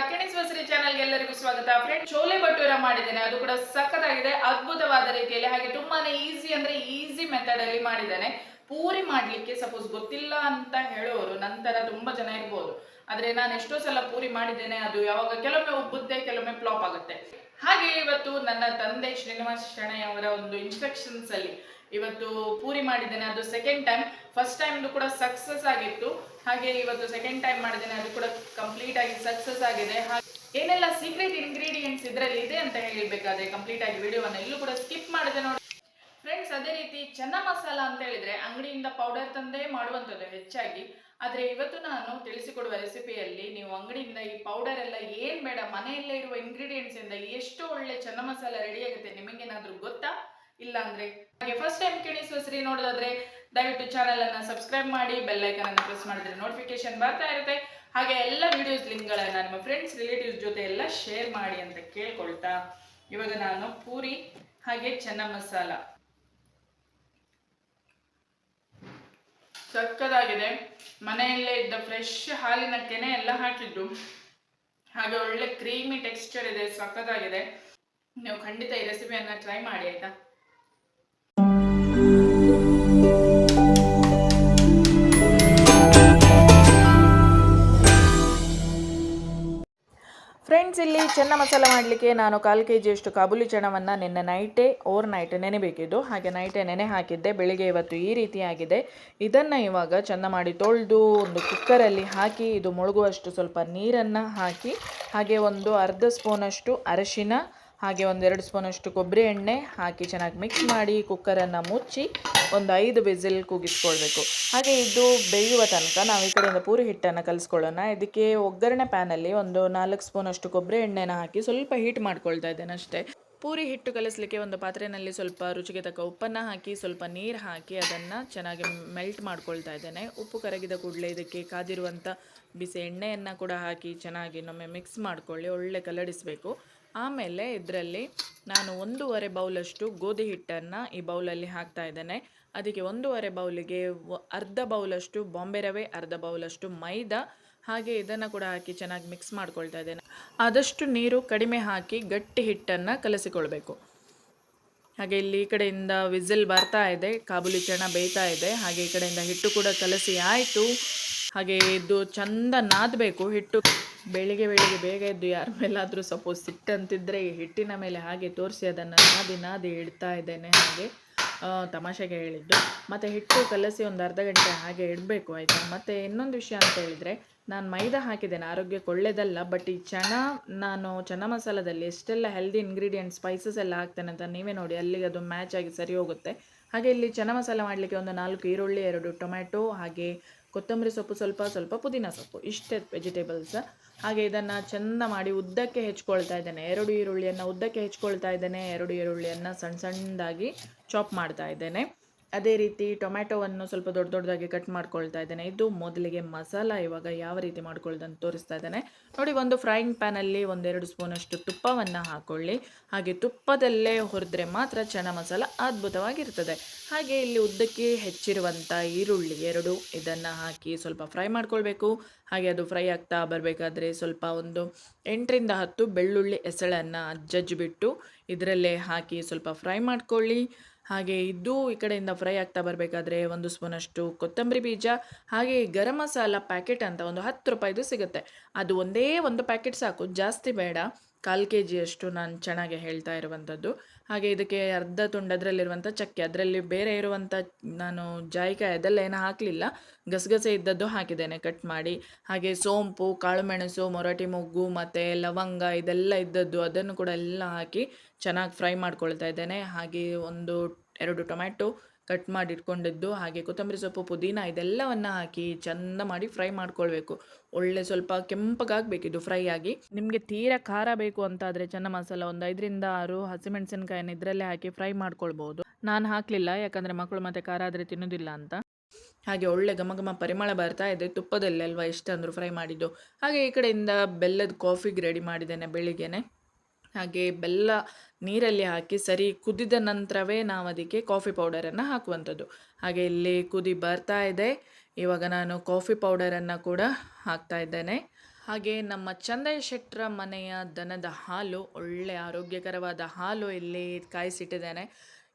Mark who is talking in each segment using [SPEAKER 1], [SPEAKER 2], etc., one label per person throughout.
[SPEAKER 1] ಕಿಣಿಸ್ವಸರಿ ಚಾನಲ್ಗೆ ಎಲ್ಲರಿಗೂ ಸ್ವಾಗತ. ಫ್ರೆಂಡ್ ಚೋಲೆ ಭಟೂರ ಮಾಡಿದ್ದೇನೆ. ಅದು ಕೂಡ ಸಖತ್ತಾಗಿದೆ, ಅದ್ಭುತವಾದ ರೀತಿಯಲ್ಲಿ ಹಾಗೆ ತುಂಬಾನೇ ಈಸಿ ಅಂದ್ರೆ ಈಸಿ ಮೆಥಡ್ ಅಲ್ಲಿ ಮಾಡಿದ್ದೇನೆ. ಪೂರಿ ಮಾಡ್ಲಿಕ್ಕೆ ಸಪೋಸ್ ಗೊತ್ತಿಲ್ಲ ಅಂತ ಹೇಳೋರು, ನಂತರ ತುಂಬಾ ಜನ ಇರ್ಬೋದು. ಆದ್ರೆ ನಾನು ಎಷ್ಟೋ ಸಲ ಪೂರಿ ಮಾಡಿದ್ದೇನೆ, ಅದು ಯಾವಾಗ ಕೆಲವೊಮ್ಮೆ ಉಬ್ಬುತ್ತೆ, ಕೆಲವೊಮ್ಮೆ ಫ್ಲಾಪ್ ಆಗುತ್ತೆ. ಹಾಗೆ ಇವತ್ತು ನನ್ನ ತಂದೆ ಶ್ರೀನಿವಾಸ್ ಶೆಣೈ ಅವರ ಒಂದು ಇನ್ಸ್ಟ್ರಕ್ಷನ್ಸ್ ಅಲ್ಲಿ ಇವತ್ತು ಪೂರಿ ಮಾಡಿದ್ದೇನೆ. ಅದು ಸೆಕೆಂಡ್ ಟೈಮ್ ಫಸ್ಟ್ ಟೈಮ್ದು ಕೂಡ ಸಕ್ಸಸ್ ಆಗಿತ್ತು. ಹಾಗೆ ಇವತ್ತು ಸೆಕೆಂಡ್ ಟೈಮ್ ಮಾಡಿದ್ದೇನೆ. ಅದು ಕೂಡ ಕಂಪ್ಲೀಟ್ ಆಗಿ ಸಕ್ಸಸ್ ಆಗಿದೆ. ಹಾಗೆ ಏನೆಲ್ಲ ಸೀಕ್ರೆಟ್ ಇಂಗ್ರೀಡಿಯೆಂಟ್ಸ್ ಇದರಲ್ಲಿ ಇದೆ ಅಂತ ಹೇಳಬೇಕಾದ್ರೆ ಕಂಪ್ಲೀಟ್ ಆಗಿ ವಿಡಿಯೋವನ್ನು ಎಲ್ಲೂ ಕೂಡ ಸ್ಕಿಪ್ ಮಾಡಿದೆ ನೋಡಿ. ಫ್ರೆಂಡ್ಸ್ ಅದೇ ರೀತಿ ಚೆನ್ನ ಮಸಾಲ ಅಂತ ಹೇಳಿದ್ರೆ ಅಂಗಡಿಯಿಂದ ಪೌಡರ್ ತಂದೇ ಮಾಡುವಂಥದ್ದು ಹೆಚ್ಚಾಗಿ. ಆದರೆ ಇವತ್ತು ನಾನು ತಿಳಿಸಿಕೊಡುವ ರೆಸಿಪಿಯಲ್ಲಿ ನೀವು ಅಂಗಡಿಯಿಂದ ಈ ಪೌಡರ್ ಎಲ್ಲ ಏನು ಬೇಡ, ಮನೆಯಲ್ಲೇ ಇರುವ ಇಂಗ್ರೀಡಿಯೆಂಟ್ಸ್ ಇಂದ ಎಷ್ಟು ಒಳ್ಳೆ ಚೆನ್ನ ಮಸಾಲ ರೆಡಿ ಆಗುತ್ತೆ ನಿಮಗೇನಾದ್ರೂ ಗೊತ್ತಾ? ಇಲ್ಲ ಅಂದ್ರೆ? ಹಾಗೆ ಫಸ್ಟ್ ಟೈಮ್ ಕೇಳಿಸುವ ಸರಿ ನೋಡೋದಾದ್ರೆ, ದಯವಿಟ್ಟು ಚಾನಲ್ ಅನ್ನ ಸಬ್ಸ್ಕ್ರೈಬ್ ಮಾಡಿ ಬೆಲ್ ಐಕನ್ ಅನ್ನು ಪ್ರೆಸ್ ಮಾಡಿದ್ರೆ ನೋಟಿಫಿಕೇಶನ್ ಬರ್ತಾ ಇರುತ್ತೆ. ಹಾಗೆ ಎಲ್ಲ ವಿಡಿಯೋಸ್ ಲಿಂಕ್ಗಳನ್ನ ನಿಮ್ಮ ಫ್ರೆಂಡ್ಸ್ ರಿಲೇಟಿವ್ಸ್ ಜೊತೆ ಎಲ್ಲ ಶೇರ್ ಮಾಡಿ ಅಂತ ಕೇಳ್ಕೊಳ್ತಾ ಇವಾಗ ನಾನು ಪೂರಿ, ಹಾಗೆ ಚೆನ್ನ ಮಸಾಲ. ಸಕ್ಕದಾಗಿದೆ. ಮನೆಯಲ್ಲೇ ಇದ್ದ ಫ್ರೆಶ್ ಹಾಲಿನ ಕೆನೆ ಎಲ್ಲ ಹಾಕಿದ್ದು. ಹಾಗೆ ಒಳ್ಳೆ ಕ್ರೀಮಿ ಟೆಕ್ಸ್ಚರ್ ಇದೆ, ಸಕ್ಕದಾಗಿದೆ. ನೀವು ಖಂಡಿತ ಈ ರೆಸಿಪಿಯನ್ನು ಟ್ರೈ ಮಾಡಿ ಆಯ್ತಾ? ಚೆನ್ನ ಮಸಾಲ ಮಾಡಲಿಕ್ಕೆ ನಾನು ಕಾಲು ಕೆ ಜಿಯಷ್ಟು ಕಾಬೂಲಿ ಚಣವನ್ನು ನಿನ್ನೆ ನೈಟೇ ಓವರ್ ನೈಟ್ ನೆನೆಬೇಕಿದ್ದು ಹಾಗೆ ನೈಟೇ ನೆನೆ ಹಾಕಿದ್ದೆ. ಬೆಳಿಗ್ಗೆ ಇವತ್ತು ಈ ರೀತಿಯಾಗಿದೆ ಇದನ್ನು ಇವಾಗ ಚೆಂದ ಮಾಡಿ ತೊಳೆದು ಒಂದು ಕುಕ್ಕರಲ್ಲಿ ಹಾಕಿ, ಇದು ಮುಳುಗುವಷ್ಟು ಸ್ವಲ್ಪ ನೀರನ್ನು ಹಾಕಿ, ಹಾಗೆ ಒಂದು ಅರ್ಧ ಸ್ಪೂನಷ್ಟು ಅರಶಿನ ಹಾಗೆ ಒಂದೆರಡು ಸ್ಪೂನಷ್ಟು ಕೊಬ್ಬರಿ ಎಣ್ಣೆ ಹಾಕಿ ಚೆನ್ನಾಗಿ ಮಿಕ್ಸ್ ಮಾಡಿ ಕುಕ್ಕರನ್ನು ಮುಚ್ಚಿ ಒಂದು ಐದು ವಿಸಿಲ್ ಕೂಗಿಸ್ಕೊಳ್ಬೇಕು ಹಾಗೆ ಇದು ಬೇಯುವ ತನಕ ನಾವು ಈ ಕಡೆಯಿಂದ ಪೂರಿ ಹಿಟ್ಟನ್ನು ಕಲಿಸ್ಕೊಳ್ಳೋಣ. ಇದಕ್ಕೆ ಒಗ್ಗರಣೆ ಪ್ಯಾನಲ್ಲಿ ಒಂದು ನಾಲ್ಕು ಸ್ಪೂನಷ್ಟು ಕೊಬ್ಬರಿ ಎಣ್ಣೆನ ಹಾಕಿ ಸ್ವಲ್ಪ ಹೀಟ್ ಮಾಡ್ಕೊಳ್ತಾ ಇದ್ದೇನೆ ಅಷ್ಟೇ. ಪೂರಿ ಹಿಟ್ಟು ಕಲಿಸ್ಲಿಕ್ಕೆ ಒಂದು ಪಾತ್ರೆಯಲ್ಲಿ ಸ್ವಲ್ಪ ರುಚಿಗೆ ತಕ್ಕ ಉಪ್ಪನ್ನು ಹಾಕಿ ಸ್ವಲ್ಪ ನೀರು ಹಾಕಿ ಅದನ್ನು ಚೆನ್ನಾಗಿ ಮೆಲ್ಟ್ ಮಾಡ್ಕೊಳ್ತಾ ಇದ್ದೇನೆ. ಉಪ್ಪು ಕರಗಿದ ಕೂಡಲೇ ಇದಕ್ಕೆ ಕಾದಿರುವಂಥ ಬಿಸಿ ಎಣ್ಣೆಯನ್ನು ಕೂಡ ಹಾಕಿ ಚೆನ್ನಾಗಿ ಇನ್ನೊಮ್ಮೆ ಮಿಕ್ಸ್ ಮಾಡ್ಕೊಳ್ಳಿ, ಒಳ್ಳೆ ಕಲಡಿಸಬೇಕು. ಆಮೇಲೆ ಇದರಲ್ಲಿ ನಾನು ಒಂದೂವರೆ ಬೌಲಷ್ಟು ಗೋಧಿ ಹಿಟ್ಟನ್ನು ಈ ಬೌಲಲ್ಲಿ ಹಾಕ್ತಾ ಇದ್ದೇನೆ. ಅದಕ್ಕೆ ಒಂದೂವರೆ ಬೌಲಿಗೆ ಅರ್ಧ ಬೌಲಷ್ಟು ಬಾಂಬೆ ರವೆ, ಅರ್ಧ ಬೌಲಷ್ಟು ಮೈದಾ, ಹಾಗೆ ಇದನ್ನು ಕೂಡ ಹಾಕಿ ಚೆನ್ನಾಗಿ ಮಿಕ್ಸ್ ಮಾಡ್ಕೊಳ್ತಾ ಇದ್ದೇನೆ. ಆದಷ್ಟು ನೀರು ಕಡಿಮೆ ಹಾಕಿ ಗಟ್ಟಿ ಹಿಟ್ಟನ್ನು ಕಲಸಿಕೊಳ್ಬೇಕು. ಹಾಗೆ ಇಲ್ಲಿ ಈ ಕಡೆಯಿಂದ ವಿಸಿಲ್ ಬರ್ತಾ ಇದೆ, ಕಾಬುಲಿ ಚೆನ್ನ ಬೇಯ್ತಾ ಇದೆ, ಹಾಗೆ ಈ ಕಡೆಯಿಂದ ಹಿಟ್ಟು ಕೂಡ ಕಲಸಿ ಆಯಿತು. ಹಾಗೆ ಇದು ಚಂದ ನಾದಬೇಕು ಹಿಟ್ಟು ಬೆಳಿಗ್ಗೆ ಬೆಳಿಗ್ಗೆ ಬೇಗ ಎದ್ದು ಯಾರ ಮೇಲಾದರೂ ಸಪೋಸ್ ಸಿಟ್ಟಂತಿದ್ರೆ ಈ ಹಿಟ್ಟಿನ ಮೇಲೆ ಹಾಗೆ ತೋರಿಸಿ ಅದನ್ನು ನಾದಿ ನಾದಿ ಇಡ್ತಾ ಇದ್ದೇನೆ ಹಾಗೆ. ತಮಾಷೆಗೆ ಹೇಳಿದ್ದು. ಮತ್ತು ಹಿಟ್ಟು ಕಲಸಿ ಒಂದು ಅರ್ಧ ಗಂಟೆ ಹಾಗೆ ಇಡಬೇಕು, ಆಯಿತಾ? ಮತ್ತು ಇನ್ನೊಂದು ವಿಷಯ ಅಂತ ಹೇಳಿದರೆ, ನಾನು ಮೈದಾ ಹಾಕಿದ್ದೇನೆ. ಆರೋಗ್ಯಕ್ಕೆ ಒಳ್ಳೇದಲ್ಲ ಬಟ್ ಈ ಚಣ ನಾನು ಚೆನ್ನ ಮಸಾಲದಲ್ಲಿ ಎಷ್ಟೆಲ್ಲ ಹೆಲ್ದಿ ಇಂಗ್ರೀಡಿಯೆಂಟ್ ಸ್ಪೈಸಸ್ ಎಲ್ಲ ಹಾಕ್ತೇನೆ ಅಂತ ನೀವೇ ನೋಡಿ ಅಲ್ಲಿಗೆ ಅದು ಮ್ಯಾಚ್ ಆಗಿ ಸರಿ ಹೋಗುತ್ತೆ. ಹಾಗೆ ಇಲ್ಲಿ ಚೆನ್ನ ಮಸಾಲ ಮಾಡಲಿಕ್ಕೆ ಒಂದು ನಾಲ್ಕು ಈರುಳ್ಳಿ, ಎರಡು ಟೊಮ್ಯಾಟೊ, ಹಾಗೆ ಕೊತ್ತಂಬರಿ ಸೊಪ್ಪು ಸ್ವಲ್ಪ ಸ್ವಲ್ಪ ಪುದೀನ ಸೊಪ್ಪು, ಇಷ್ಟೇ ವೆಜಿಟೇಬಲ್ಸ್ ಹಾಗೆ ಇದನ್ನು ಚೆಂದ ಮಾಡಿ ಉದ್ದಕ್ಕೆ ಹೆಚ್ಕೊಳ್ತಾ ಇದ್ದೇನೆ. ಎರಡು ಈರುಳ್ಳಿಯನ್ನು ಉದ್ದಕ್ಕೆ ಹೆಚ್ಕೊಳ್ತಾ ಇದ್ದೇನೆ. ಎರಡು ಈರುಳ್ಳಿಯನ್ನು ಸಣ್ಣ ಸಣ್ಣದಾಗಿ ಚಾಪ್ ಮಾಡ್ತಾ ಇದ್ದೇನೆ. ಅದೇ ರೀತಿ ಟೊಮ್ಯಾಟೊವನ್ನು ಸ್ವಲ್ಪ ದೊಡ್ಡ ದೊಡ್ಡದಾಗಿ ಕಟ್ ಮಾಡ್ಕೊಳ್ತಾ ಇದ್ದೇನೆ. ಇದು ಮೊದಲಿಗೆ ಮಸಾಲ, ಇವಾಗ ಯಾವ ರೀತಿ ಮಾಡ್ಕೊಳ್ಳೋದಂತ ತೋರಿಸ್ತಾ ಇದ್ದೇನೆ. ನೋಡಿ, ಒಂದು ಫ್ರೈಯಿಂಗ್ ಪ್ಯಾನಲ್ಲಿ ಒಂದೆರಡು ಸ್ಪೂನಷ್ಟು ತುಪ್ಪವನ್ನು ಹಾಕ್ಕೊಳ್ಳಿ ಹಾಗೆ ತುಪ್ಪದಲ್ಲೇ ಹುರಿದ್ರೆ ಮಾತ್ರ ಚಣ ಮಸಾಲ ಅದ್ಭುತವಾಗಿರ್ತದೆ ಹಾಗೆ ಇಲ್ಲಿ ಉದ್ದಕ್ಕೆ ಹೆಚ್ಚಿರುವಂಥ ಈರುಳ್ಳಿ ಎರಡು, ಇದನ್ನು ಹಾಕಿ ಸ್ವಲ್ಪ ಫ್ರೈ ಮಾಡ್ಕೊಳ್ಬೇಕು. ಹಾಗೆ ಅದು ಫ್ರೈ ಆಗ್ತಾ ಬರಬೇಕಾದ್ರೆ ಸ್ವಲ್ಪ ಒಂದು ಎಂಟರಿಂದ ಹತ್ತು ಬೆಳ್ಳುಳ್ಳಿ ಎಸಳನ್ನು ಜಜ್ಜಿಬಿಟ್ಟು ಇದರಲ್ಲೇ ಹಾಕಿ ಸ್ವಲ್ಪ ಫ್ರೈ ಮಾಡ್ಕೊಳ್ಳಿ. ಹಾಗೆ ಇದ್ದು ಈ ಕಡೆಯಿಂದ ಫ್ರೈ ಆಗ್ತಾ ಬರಬೇಕಾದ್ರೆ ಒಂದು ಸ್ಪೂನಷ್ಟು ಕೊತ್ತಂಬರಿ ಬೀಜ, ಹಾಗೆ ಗರಂ ಮಸಾಲ ಪ್ಯಾಕೆಟ್ ಅಂತ ಒಂದು ಹತ್ತು ರೂಪಾಯಿದು ಸಿಗುತ್ತೆ. ಅದು ಒಂದೇ ಒಂದು ಪ್ಯಾಕೆಟ್ ಸಾಕು, ಜಾಸ್ತಿ ಬೇಡ. ಕಾಲು ಕೆ ಜಿಯಷ್ಟು ನಾನು ಚೆನ್ನಾಗಿ ಹೇಳ್ತಾ ಇರುವಂಥದ್ದು. ಹಾಗೆ ಇದಕ್ಕೆ ಅರ್ಧ ತುಂಡು ಅದರಲ್ಲಿರುವಂಥ ಚಕ್ಕೆ, ಅದರಲ್ಲಿ ಬೇರೆ ಇರುವಂಥ ನಾನು ಜಾಯಿಕಾಯಿ ಅದೆಲ್ಲ ಏನೂ ಹಾಕಲಿಲ್ಲ. ಗಸಗಸೆ ಇದ್ದದ್ದು ಹಾಕಿದ್ದೇನೆ ಕಟ್ ಮಾಡಿ. ಹಾಗೆ ಸೋಂಪು, ಕಾಳುಮೆಣಸು, ಮೊರಟಿ ಮೊಗ್ಗು, ಮತ್ತು ಲವಂಗ ಇದೆಲ್ಲ ಇದ್ದದ್ದು ಅದನ್ನು ಕೂಡ ಎಲ್ಲ ಹಾಕಿ ಚೆನ್ನಾಗಿ ಫ್ರೈ ಮಾಡ್ಕೊಳ್ತಾ ಇದ್ದೇನೆ. ಹಾಗೆ ಒಂದು ಎರಡು ಟೊಮ್ಯಾಟೊ ಕಟ್ ಮಾಡಿ ಇಟ್ಕೊಂಡಿದ್ದು ಹಾಗೆ ಕೊತ್ತಂಬರಿ ಸೊಪ್ಪು, ಪುದೀನ ಇದೆಲ್ಲವನ್ನು ಹಾಕಿ ಚೆಂದ ಮಾಡಿ ಫ್ರೈ ಮಾಡ್ಕೊಳ್ಬೇಕು. ಒಳ್ಳೆ ಸ್ವಲ್ಪ ಕೆಂಪಗಾಗಬೇಕು ಇದು ಫ್ರೈ ಆಗಿ. ನಿಮಗೆ ತೀರಾ ಖಾರ ಬೇಕು ಅಂತಾದರೆ ಚೆನ್ನ ಮಸಾಲ ಒಂದು ಐದರಿಂದ ಆರು ಹಸಿಮೆಣಸಿನಕಾಯಿನ ಇದರಲ್ಲೇ ಹಾಕಿ ಫ್ರೈ ಮಾಡ್ಕೊಳ್ಬೋದು. ನಾನು ಹಾಕಲಿಲ್ಲ, ಯಾಕಂದರೆ ಮಕ್ಕಳು ಮತ್ತೆ ಖಾರ ಆದರೆ ತಿನ್ನೋದಿಲ್ಲ ಅಂತ. ಹಾಗೆ ಒಳ್ಳೆ ಘಮ ಘಮ ಪರಿಮಳ ಬರ್ತಾ ಇದೆ ತುಪ್ಪದಲ್ಲಿ ಅಲ್ವಾ ಎಷ್ಟಂದ್ರು ಫ್ರೈ ಮಾಡಿದ್ದು. ಹಾಗೆ ಈ ಕಡೆಯಿಂದ ಬೆಲ್ಲದ ಕಾಫಿಗೆ ರೆಡಿ ಮಾಡಿದ್ದೇನೆ ಬೆಳಿಗ್ಗೆನೆ. ಹಾಗೆ ಬೆಲ್ಲ ನೀರಲ್ಲಿ ಹಾಕಿ ಸರಿ ಕುದಿದ ನಂತರವೇ ನಾವು ಅದಕ್ಕೆ ಕಾಫಿ ಪೌಡರನ್ನು ಹಾಕುವಂಥದ್ದು. ಹಾಗೆ ಇಲ್ಲಿ ಕುದಿ ಬರ್ತಾ ಇದೆ. ಇವಾಗ ನಾನು ಕಾಫಿ ಪೌಡರನ್ನು ಕೂಡ ಹಾಕ್ತಾ ಇದ್ದೇನೆ. ಹಾಗೆ ನಮ್ಮ ಚಂದಯ್ಯ ಶೆಟ್ಟರ ಮನೆಯ ದನದ ಹಾಲು, ಒಳ್ಳೆ ಆರೋಗ್ಯಕರವಾದ ಹಾಲು ಇಲ್ಲಿ ಕಾಯಿಸಿಟ್ಟಿದ್ದೇನೆ.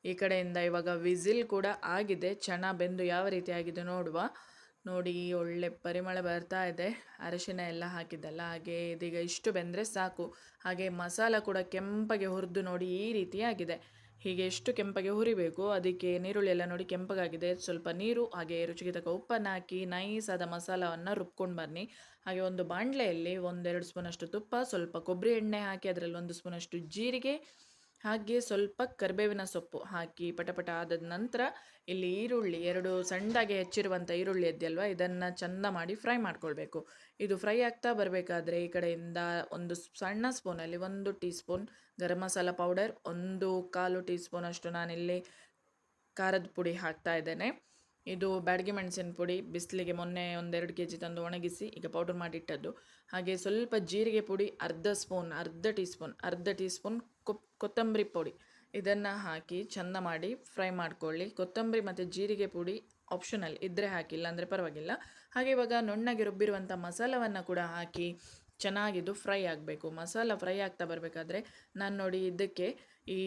[SPEAKER 1] ಈ ಕಡೆಯಿಂದ ಇವಾಗ ವಿಸಿಲ್ ಕೂಡ ಆಗಿದೆ. ಚೆನ್ನಾಗಿ ಬೆಂದು ಯಾವ ರೀತಿ ಆಗಿದೆ ನೋಡುವ. ನೋಡಿ, ಒಳ್ಳೆ ಪರಿಮಳ ಬರ್ತಾ ಇದೆ. ಅರಿಶಿನ ಎಲ್ಲ ಹಾಕಿದ್ದಲ್ಲ, ಹಾಗೆ ಇದೀಗ ಇಷ್ಟು ಬೆಂದರೆ ಸಾಕು. ಹಾಗೆ ಮಸಾಲ ಕೂಡ ಕೆಂಪಗೆ ಹುರಿದು ನೋಡಿ ಈ ರೀತಿಯಾಗಿದೆ. ಹೀಗೆ ಎಷ್ಟು ಕೆಂಪಗೆ ಹುರಿಬೇಕು, ಅದಕ್ಕೆ ನೀರುಳ್ಳಿ ಎಲ್ಲ ನೋಡಿ ಕೆಂಪಗಾಗಿದೆ ಸ್ವಲ್ಪ ನೀರು, ಹಾಗೆ ರುಚಿಗೆ ತಕ್ಕ ಉಪ್ಪನ್ನು ಹಾಕಿ ನೈಸಾದ ಮಸಾಲವನ್ನು ರುಬ್ಕೊಂಡು ಬನ್ನಿ. ಹಾಗೆ ಒಂದು ಬಾಣಲೆಯಲ್ಲಿ ಒಂದೆರಡು ಸ್ಪೂನಷ್ಟು ತುಪ್ಪ, ಸ್ವಲ್ಪ ಕೊಬ್ಬರಿ ಎಣ್ಣೆ ಹಾಕಿ, ಅದರಲ್ಲಿ ಒಂದು ಸ್ಪೂನಷ್ಟು ಜೀರಿಗೆ ಹಾಗೆ ಸ್ವಲ್ಪ ಕರಿಬೇವಿನ ಸೊಪ್ಪು ಹಾಕಿ ಪಟಪಟ ಆದ ನಂತರ ಇಲ್ಲಿ ಈರುಳ್ಳಿ, ಎರಡು ಸಣ್ಣದಾಗಿ ಹೆಚ್ಚಿರುವಂಥ ಈರುಳ್ಳಿ ಇದೆಯಲ್ವ? ಇದನ್ನು ಚಂದ ಮಾಡಿ ಫ್ರೈ ಮಾಡ್ಕೊಳ್ಬೇಕು. ಇದು ಫ್ರೈ ಆಗ್ತಾ ಬರಬೇಕಾದ್ರೆ ಈ ಕಡೆಯಿಂದ ಒಂದು ಸಣ್ಣ ಸ್ಪೂನಲ್ಲಿ ಒಂದು teaspoon garam masala powder, ಒಂದು ಕಾಲು ಟೀ ಸ್ಪೂನಷ್ಟು ನಾನಿಲ್ಲಿ ಖಾರದ ಪುಡಿ ಹಾಕ್ತಾ ಇದ್ದೇನೆ. ಇದು ಬ್ಯಾಡಗಿ ಮೆಣಸಿನ ಪುಡಿ, ಬಿಸಿಲಿಗೆ ಮೊನ್ನೆ ಒಂದೆರಡು ಕೆ ಜಿ ತಂದು ಒಣಗಿಸಿ ಈಗ ಪೌಡರ್ ಮಾಡಿಟ್ಟದ್ದು. ಹಾಗೆ ಸ್ವಲ್ಪ ಜೀರಿಗೆ ಪುಡಿ, ಅರ್ಧ ಸ್ಪೂನ್, ಅರ್ಧ ಟೀ ಸ್ಪೂನ್ ಅರ್ಧ ಟೀ ಸ್ಪೂನ್ ಕೊತ್ತಂಬರಿ ಪುಡಿ. ಇದನ್ನು ಹಾಕಿ ಚೆಂದ ಮಾಡಿ ಫ್ರೈ ಮಾಡ್ಕೊಳ್ಳಿ. ಕೊತ್ತಂಬರಿ ಮತ್ತು ಜೀರಿಗೆ ಪುಡಿ ಆಪ್ಷನಲ್ ಇದ್ದರೆ ಹಾಕಿಲ್ಲ ಅಂದರೆ ಪರವಾಗಿಲ್ಲ. ಹಾಗೆ ಇವಾಗ ನೊಣ್ಣಗೆ ರುಬ್ಬಿರುವಂಥ ಮಸಾಲವನ್ನು ಕೂಡ ಹಾಕಿ ಚೆನ್ನಾಗಿದ್ದು ಫ್ರೈ ಆಗಬೇಕು. ಮಸಾಲ ಫ್ರೈ ಆಗ್ತಾ ಬರಬೇಕಾದ್ರೆ ನಾನು ನೋಡಿ ಇದಕ್ಕೆ ಈ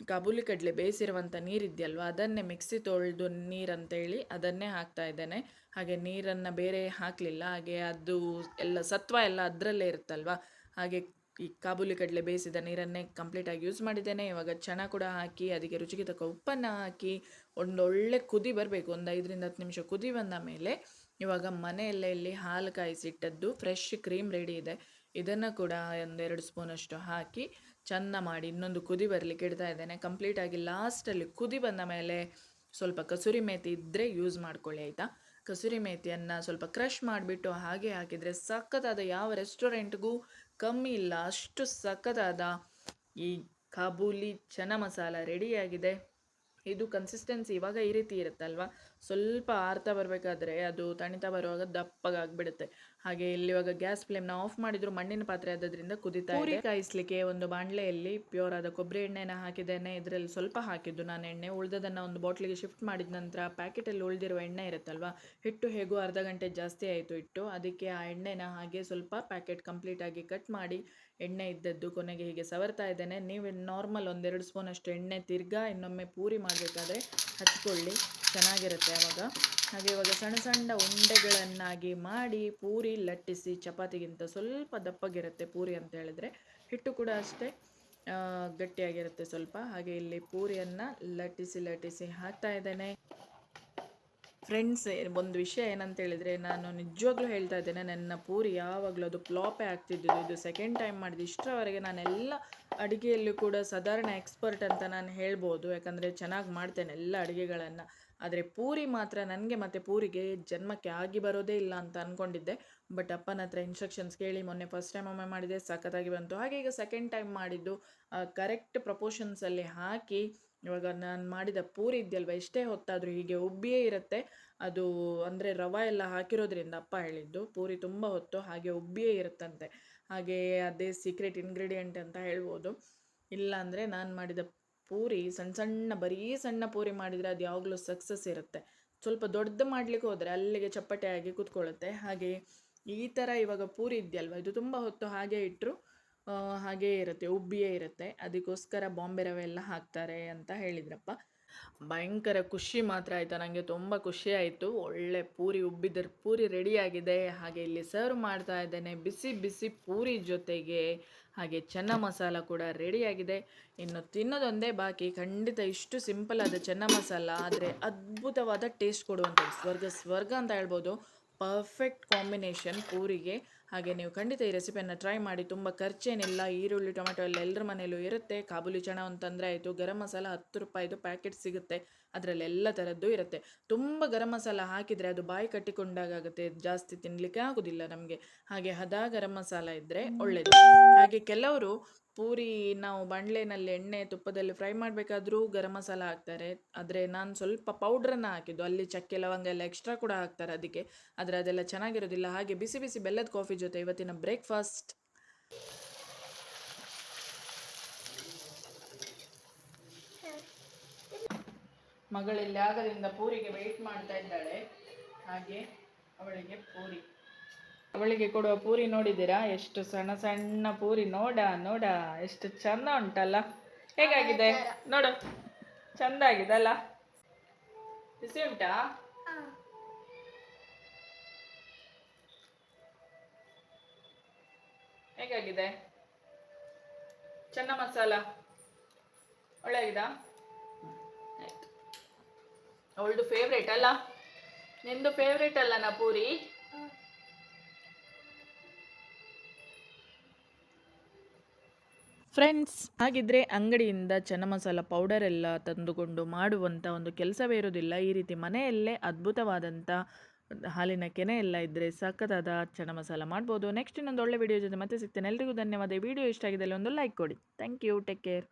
[SPEAKER 1] ಕಾಬೂಲಿ ಕಡಲೆ ಬೇಯಿಸಿರುವಂಥ ನೀರಿದೆಯಲ್ವ? ಅದನ್ನೇ ಮಿಕ್ಸಿ ತೊಳೆದು ನೀರು ಅಂತೇಳಿ ಅದನ್ನೇ ಹಾಕ್ತಾ ಇದ್ದೇನೆ. ಹಾಗೆ ನೀರನ್ನು ಬೇರೆ ಹಾಕಲಿಲ್ಲ. ಹಾಗೆ ಅದು ಎಲ್ಲ ಸತ್ವ ಎಲ್ಲ ಅದರಲ್ಲೇ ಇರುತ್ತಲ್ವ? ಹಾಗೆ ಈ ಕಾಬೂಲಿ ಕಡಲೆ ಬೇಯಿಸಿದ ನೀರನ್ನೇ ಕಂಪ್ಲೀಟಾಗಿ ಯೂಸ್ ಮಾಡಿದ್ದೇನೆ. ಇವಾಗ ಚೆನ್ನ ಕೂಡ ಹಾಕಿ ಅದಕ್ಕೆ ರುಚಿಗೆ ತಕ್ಕ ಉಪ್ಪನ್ನು ಹಾಕಿ, ಒಂದೊಳ್ಳೆ ಕುದಿ ಬರಬೇಕು. ಒಂದು ಐದರಿಂದ ಹತ್ತು ನಿಮಿಷ ಕುದಿ ಬಂದ ಮೇಲೆ ಇವಾಗ ಮನೆಯಲ್ಲೇ ಇಲ್ಲಿ ಹಾಲು ಕಾಯಿಸಿಟ್ಟದ್ದು ಫ್ರೆಶ್ ಕ್ರೀಮ್ ರೆಡಿ ಇದೆ. ಇದನ್ನು ಕೂಡ ಒಂದೆರಡು ಸ್ಪೂನಷ್ಟು ಹಾಕಿ ಚೆಂದ ಮಾಡಿ ಇನ್ನೊಂದು ಕುದಿ ಬರಲಿಕ್ಕೆ ಇಡ್ತಾ ಇದ್ದೇನೆ. ಕಂಪ್ಲೀಟಾಗಿ ಲಾಸ್ಟಲ್ಲಿ ಕುದಿ ಬಂದ ಮೇಲೆ ಸ್ವಲ್ಪ ಕಸೂರಿ ಮೇಥಿ ಇದ್ದರೆ ಯೂಸ್ ಮಾಡ್ಕೊಳ್ಳಿ, ಆಯಿತಾ? ಕಸೂರಿ ಮೇತಿಯನ್ನು ಸ್ವಲ್ಪ ಕ್ರಷ್ ಮಾಡಿಬಿಟ್ಟು ಹಾಗೆ ಹಾಕಿದರೆ ಸಖತ್ತಾದ ಯಾವ ರೆಸ್ಟೋರೆಂಟ್ಗೂ ಕಮ್ಮಿ ಇಲ್ಲ, ಅಷ್ಟು ಸಖತ್ತಾದ ಈ ಕಾಬೂಲಿ, ಚನ ಮಸಾಲ ರೆಡಿಯಾಗಿದೆ ಇದು ಕನ್ಸಿಸ್ಟೆನ್ಸಿ ಇವಾಗ ಈ ರೀತಿ ಇರುತ್ತಲ್ವ? ಸ್ವಲ್ಪ ಆರ್ತಾ ಬರಬೇಕಾದ್ರೆ ಅದು ತಣಿತಾ ಬರುವಾಗ ದಪ್ಪಗಾಗ್ಬಿಡುತ್ತೆ ಹಾಗೆ ಇಲ್ಲಿ ಇವಾಗ ಗ್ಯಾಸ್ ಫ್ಲೇಮ್ನ ಆಫ್ ಮಾಡಿದ್ರು ಮಣ್ಣಿನ ಪಾತ್ರೆ ಆದ್ರಿಂದ ಕುದಿತಾ ಪೂರಿ ಕಾಯಿಸ್ಲಿಕ್ಕೆ ಒಂದು ಬಾಣಲೆಯಲ್ಲಿ ಪ್ಯೂರ್ ಆದ ಕೊಬ್ಬರಿ ಎಣ್ಣೆನ ಹಾಕಿದ್ದೇನೆ ಇದರಲ್ಲಿ ಸ್ವಲ್ಪ ಹಾಕಿದ್ದು ನಾನು ಎಣ್ಣೆ. ಉಳಿದದನ್ನು ಒಂದು ಬಾಟ್ಲಿಗೆ ಶಿಫ್ಟ್ ಮಾಡಿದ ನಂತರ ಪ್ಯಾಕೆಟಲ್ಲಿ ಉಳಿದಿರುವ ಎಣ್ಣೆ ಇರುತ್ತಲ್ವಾ, ಹಿಟ್ಟು ಹೇಗೂ ಅರ್ಧ ಗಂಟೆ ಜಾಸ್ತಿ ಆಯಿತು ಇಟ್ಟು ಅದಕ್ಕೆ ಆ ಎಣ್ಣೆನ ಹಾಗೆ ಸ್ವಲ್ಪ ಪ್ಯಾಕೆಟ್ ಕಂಪ್ಲೀಟಾಗಿ ಕಟ್ ಮಾಡಿ ಎಣ್ಣೆ ಇದ್ದದ್ದು ಕೊನೆಗೆ ಹೀಗೆ ಸವರ್ತಾ ಇದ್ದೇನೆ. ನೀವು ನಾರ್ಮಲ್ ಒಂದೆರಡು ಸ್ಪೂನ್ ಅಷ್ಟು ಎಣ್ಣೆ ತಿರ್ಗಾ ಇನ್ನೊಮ್ಮೆ ಪೂರಿ ಮಾಡಬೇಕಾದ್ರೆ ಹಚ್ಕೊಳ್ಳಿ. ಚೆನ್ನಾಗಿರುತ್ತೆ ಆವಾಗ ಹಾಗೆ ಇವಾಗ ಸಣ್ಣ ಸಣ್ಣ ಉಂಡೆಗಳನ್ನಾಗಿ ಮಾಡಿ ಪೂರಿ ಲಟ್ಟಿಸಿ ಚಪಾತಿಗಿಂತ ಸ್ವಲ್ಪ ದಪ್ಪಗಿರುತ್ತೆ ಪೂರಿ ಅಂತ ಹೇಳಿದ್ರೆ. ಹಿಟ್ಟು ಕೂಡ ಅಷ್ಟೇ ಗಟ್ಟಿಯಾಗಿರುತ್ತೆ ಸ್ವಲ್ಪ. ಹಾಗೆ ಇಲ್ಲಿ ಪೂರಿಯನ್ನು ಲಟ್ಟಿಸಿ ಲಟ್ಟಿಸಿ ಹಾಕ್ತಾ ಇದ್ದೇನೆ. ಫ್ರೆಂಡ್ಸ್, ಒಂದು ವಿಷಯ ಏನಂತ ಹೇಳಿದರೆ ನಾನು ನಿಜವಾಗ್ಲೂ ಹೇಳ್ತಾ ಇದ್ದೇನೆ, ನನ್ನ ಪೂರಿ ಯಾವಾಗಲೂ ಅದು ಫ್ಲಾಪೇ ಆಗ್ತಿದ್ದು ಇದು ಸೆಕೆಂಡ್ ಟೈಮ್ ಮಾಡಿದ್ದು. ಇಷ್ಟರವರೆಗೆ ನಾನೆಲ್ಲ ಅಡುಗೆಯಲ್ಲೂ ಕೂಡ ಸಾಧಾರಣ ಎಕ್ಸ್ಪರ್ಟ್ ಅಂತ ನಾನು ಹೇಳ್ಬೋದು. ಯಾಕಂದರೆ ಚೆನ್ನಾಗಿ ಮಾಡ್ತೇನೆ ಎಲ್ಲ ಅಡುಗೆಗಳನ್ನು. ಆದರೆ ಪೂರಿ ಮಾತ್ರ ನನಗೆ ಮತ್ತು ಪೂರಿಗೆ ಜನ್ಮಕ್ಕೆ ಆಗಿ ಬರೋದೇ ಇಲ್ಲ ಅಂತ ಅಂದ್ಕೊಂಡಿದ್ದೆ ಬಟ್ ಅಪ್ಪನ ಹತ್ರ ಇನ್ಸ್ಟ್ರಕ್ಷನ್ಸ್ ಕೇಳಿ ಮೊನ್ನೆ ಫಸ್ಟ್ ಟೈಮ್ ಒಮ್ಮೆ ಮಾಡಿದೆ, ಸಖತ್ತಾಗಿ ಬಂತು. ಹಾಗೆ ಈಗ ಸೆಕೆಂಡ್ ಟೈಮ್ ಮಾಡಿದ್ದು ಕರೆಕ್ಟ್ ಪ್ರಪೋರ್ಷನ್ಸಲ್ಲಿ ಹಾಕಿ ಇವಾಗ ನಾನು ಮಾಡಿದ ಪೂರಿ ಇದೆಯಲ್ವ, ಎಷ್ಟೇ ಹೊತ್ತಾದರೂ ಹೀಗೆ ಉಬ್ಬಿಯೇ ಇರುತ್ತೆ. ಅದು ಅಂದರೆ ರವೆ ಎಲ್ಲ ಹಾಕಿರೋದ್ರಿಂದ ಅಪ್ಪ ಹೇಳಿದ್ದು, ಪೂರಿ ತುಂಬ ಹೊತ್ತು ಹಾಗೆ ಉಬ್ಬಿಯೇ ಇರುತ್ತಂತೆ. ಹಾಗೆ ಅದೇ ಸೀಕ್ರೆಟ್ ಇಂಗ್ರೀಡಿಯೆಂಟ್ ಅಂತ ಹೇಳ್ಬೋದು. ಇಲ್ಲ ಅಂದರೆ ನಾನು ಮಾಡಿದ ಪೂರಿ ಸಣ್ಣ ಸಣ್ಣ, ಬರೀ ಸಣ್ಣ ಪೂರಿ ಮಾಡಿದರೆ ಅದು ಯಾವಾಗಲೂ ಸಕ್ಸಸ್ ಇರುತ್ತೆ. ಸ್ವಲ್ಪ ದೊಡ್ಡದು ಮಾಡಲಿಕ್ಕೆ ಹೋದರೆ ಅಲ್ಲಿಗೆ ಚಪ್ಪಟೆ ಆಗಿ ಕೂತ್ಕೊಳ್ಳುತ್ತೆ. ಹಾಗೆ ಈ ಥರ ಇವಾಗ ಪೂರಿ ಇದೆಯಲ್ವ? ಇದು ತುಂಬ ಹೊತ್ತು ಹಾಗೆ ಇಟ್ಟರು ಹಾಗೇ ಇರುತ್ತೆ, ಉಬ್ಬಿಯೇ ಇರುತ್ತೆ. ಅದಕ್ಕೋಸ್ಕರ ಬಾಂಬೆ ರವೆ ಎಲ್ಲ ಹಾಕ್ತಾರೆ ಅಂತ ಹೇಳಿದ್ರಪ್ಪ. ಭಯಂಕರ ಖುಷಿ ಮಾತ್ರ ಆಯಿತಾ. ನನಗೆ ತುಂಬ ಖುಷಿ ಆಯಿತು. ಒಳ್ಳೆ ಪೂರಿ ಉಬ್ಬಿದ ಪೂರಿ ರೆಡಿಯಾಗಿದೆ. ಹಾಗೆ ಇಲ್ಲಿ ಸರ್ವ್ ಮಾಡ್ತಾ ಇದ್ದೇನೆ. ಬಿಸಿ ಬಿಸಿ ಪೂರಿ ಜೊತೆಗೆ ಹಾಗೆ ಚೆನ್ನ ಮಸಾಲ ಕೂಡ ರೆಡಿಯಾಗಿದೆ. ಇನ್ನು ತಿನ್ನೋದೊಂದೇ ಬಾಕಿ. ಖಂಡಿತ ಇಷ್ಟು ಸಿಂಪಲ್ ಆದ ಚೆನ್ನ ಮಸಾಲ, ಆದರೆ ಅದ್ಭುತವಾದ ಟೇಸ್ಟ್ ಕೊಡುವಂಥದ್ದು. ಸ್ವರ್ಗ ಸ್ವರ್ಗ ಅಂತ ಹೇಳ್ಬೋದು. ಪರ್ಫೆಕ್ಟ್ ಕಾಂಬಿನೇಷನ್ ಪೂರಿಗೆ. ಹಾಗೆ ನೀವು ಖಂಡಿತ ಈ ರೆಸಿಪಿಯನ್ನು ಟ್ರೈ ಮಾಡಿ, ತುಂಬ ಖರ್ಚೇನಿಲ್ಲ, ಈರುಳ್ಳಿ, ಟೊಮೆಟೊ ಎಲ್ಲ ಎಲ್ಲರ ಮನೆಯಲ್ಲೂ ಇರುತ್ತೆ. ಕಾಬೂಲಿ ಚಣ ಅಂತಂದರೆ ಆಯಿತು, ಗರಂ ಮಸಾಲ ಹತ್ತು ರೂಪಾಯಿದು ಪ್ಯಾಕೆಟ್ ಸಿಗುತ್ತೆ. ಅದರಲ್ಲಿ ಎಲ್ಲ ಥರದ್ದು ಇರುತ್ತೆ. ತುಂಬ ಗರಂ ಮಸಾಲ ಹಾಕಿದರೆ ಅದು ಬಾಯಿ ಕಟ್ಟಿಕೊಂಡಾಗುತ್ತೆ ಜಾಸ್ತಿ ತಿನ್ನಲಿಕ್ಕೆ ಆಗೋದಿಲ್ಲ ನಮಗೆ. ಹಾಗೆ ಹದ ಗರಂ ಮಸಾಲ ಇದ್ದರೆ ಒಳ್ಳೆಯದು ಹಾಗೆ ಕೆಲವರು ಪೂರಿ ನಾವು ಬಾಣಲೆನಲ್ಲಿ ಎಣ್ಣೆ ತುಪ್ಪದಲ್ಲಿ ಫ್ರೈ ಮಾಡಬೇಕಾದ್ರೂ ಗರಂ ಮಸಾಲ ಹಾಕ್ತಾರೆ. ಆದರೆ ನಾನು ಸ್ವಲ್ಪ ಪೌಡ್ರನ್ನು ಹಾಕಿದ್ದು. ಅಲ್ಲಿ ಚಕ್ಕೆ, ಲವಂಗ ಎಲ್ಲ ಎಕ್ಸ್ಟ್ರಾ ಕೂಡ ಹಾಕ್ತಾರೆ ಅದಕ್ಕೆ. ಆದರೆ ಅದೆಲ್ಲ ಚೆನ್ನಾಗಿರೋದಿಲ್ಲ. ಹಾಗೆ ಬಿಸಿ ಬಿಸಿ ಬೆಲ್ಲದ ಕಾಫಿ ಜೊತೆ ಇವತ್ತಿನ ಬ್ರೇಕ್ಫಾಸ್ಟ್ ಮಗಳಲ್ಲಿ ಆಗದಿಂದ ಪೂರಿಗೆ ವೆಯ್ಟ್ ಮಾಡ್ತಾ ಇದ್ದಾಳೆ. ಹಾಗೆ ಅವಳಿಗೆ ಪೂರಿ. ಅವಳಿಗೆ ಕೊಡುವ ಪೂರಿ ನೋಡಿದ್ದೀರಾ? ಎಷ್ಟು ಸಣ್ಣ ಸಣ್ಣ ಪೂರಿ. ನೋಡ ನೋಡ ಎಷ್ಟು ಚಂದ ಉಂಟಲ್ಲ. ಹೇಗಾಗಿದೆ? ನೋಡು. ಚಂದ ಆಗಿದೆ ಅಲ್ಲ? ಬಿಸಿ ಉಂಟಾ? ಹೇಗಾಗಿದೆ? ಚೆನ್ನ ಮಸಾಲ? ಒಳ್ಳೆಯಾಗಿದ ಅವಳದು ಫೇವ್ರೇಟ್ ಅಲ್ಲ? ನಿಂದು ಫೇವ್ರೇಟ್ ಅಲ್ಲ ನಾ ಪೂರಿ? ಫ್ರೆಂಡ್ಸ್, ಹಾಗಿದ್ರೆ ಅಂಗಡಿಯಿಂದ ಚೆನ್ನ ಮಸಾಲ ಪೌಡರ್ ಎಲ್ಲ ತಂದುಕೊಂಡು ಮಾಡುವಂಥ ಒಂದು ಕೆಲಸವೇ ಇರೋದಿಲ್ಲ ಈ ರೀತಿ ಮನೆಯಲ್ಲೇ ಅದ್ಭುತವಾದಂಥ ಹಾಲಿನ ಕೆನೆ ಎಲ್ಲ ಇದ್ದರೆ ಸಖತ್ತಾದ ಚೆನ್ನ ಮಸಾಲ ಮಾಡ್ಬೋದು. ನೆಕ್ಸ್ಟ್ ಇನ್ನೊಂದು ಒಳ್ಳೆ ವಿಡಿಯೋ ಜೊತೆ ಮತ್ತೆ ಸಿಗ್ತೇನೆ. ಎಲ್ರಿಗೂ ಧನ್ಯವಾದ. ವಿಡಿಯೋ ಇಷ್ಟ ಆಗಿದೆ ಒಂದು ಲೈಕ್ ಕೊಡಿ. Thank you take care